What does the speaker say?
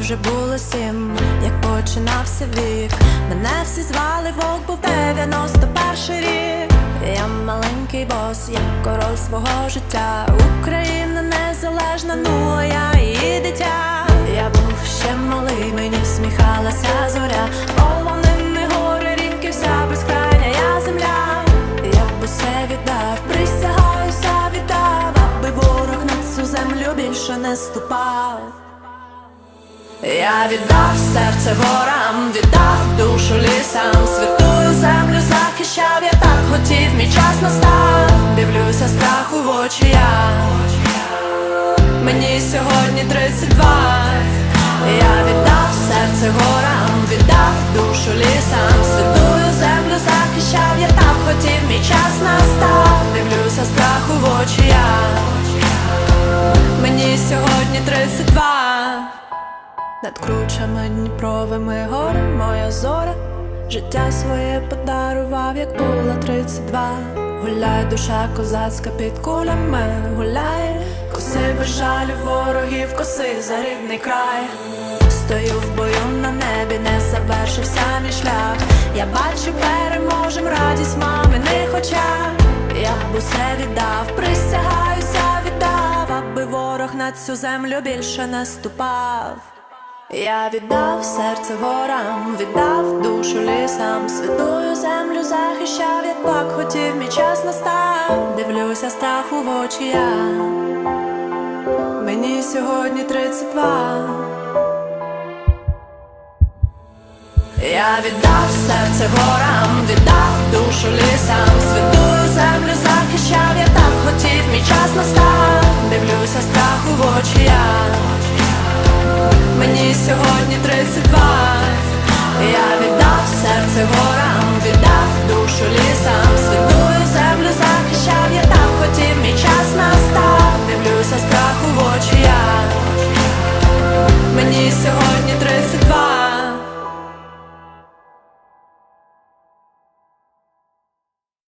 вже було сім, як починався вік. Мене всі звали вовк, був 91 рік. Я маленький бос, як король свого життя. Україна незалежна, ну а я її дитя. Я був ще малий, мені всміхалася зоря. Полонини гори, ріки, вся безкрайня я земля. Я б усе віддав, присягаюся, віддав, аби ворог на цю землю більше не ступав. Я віддав серце горам, віддав душу лісам, святую землю захищав, я так хотів, мій час настав. Дивлюся страху в очі я. Мені сьогодні 32 Я віддав серце горам, віддав душу лісам, над кручами Дніпровими гори, моя зоря, життя своє подарував, як було 32 Гуляй, душа козацька під кулями, гуляй, коси без жалю ворогів, коси за рідний край. Стою в бою на небі, не завершився мій шлях. Я бачу, переможем радість маминих очах. Я б усе віддав, присягаюся, віддав, аби ворог на цю землю більше не ступав. Я віддав серце горам, віддав душу лісам, святую землю захищав, я так хотів, мій час настав. Дивлюся страху в очі я. Мені сьогодні 32 Я віддав серце горам, віддав душу лісам, святую землю захищав, я так хотів, мій час настав. Дивлюся страху в очі я мені сьогодні 32 Я віддав серце горам, віддав душу лісам.